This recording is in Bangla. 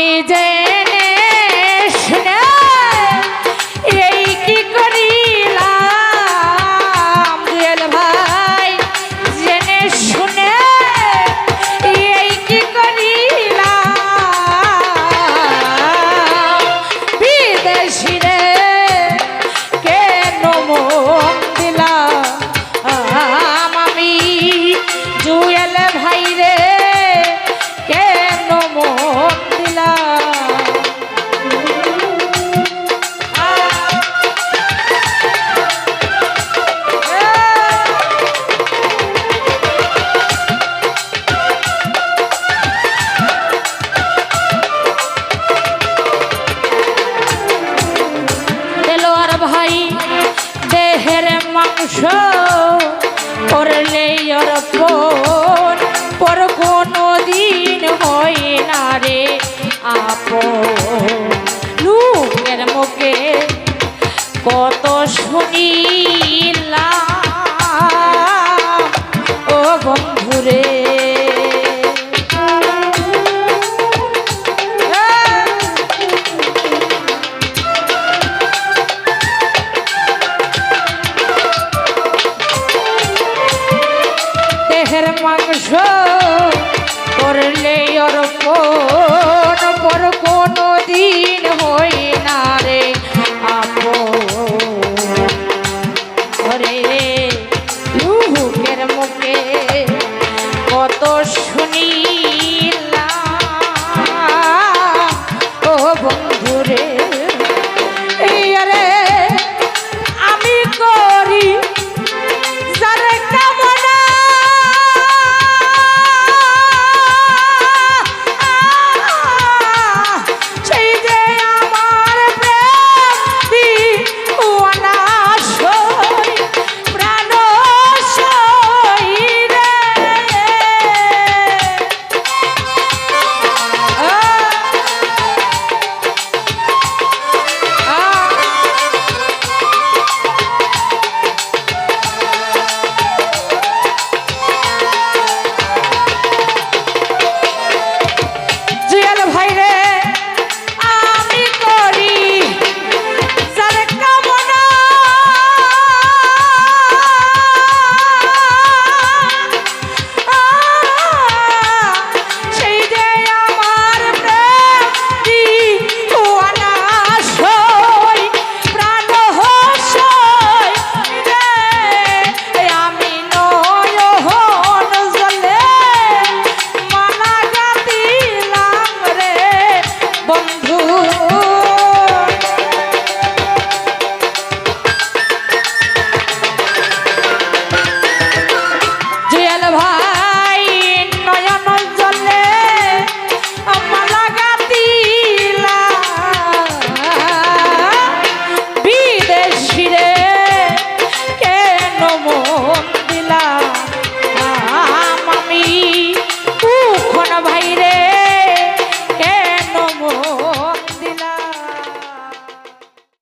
আমি যে মাংস করলে অর্পণ পর কোনো দিন হয় না রে। আপ Tosh বন্ধু।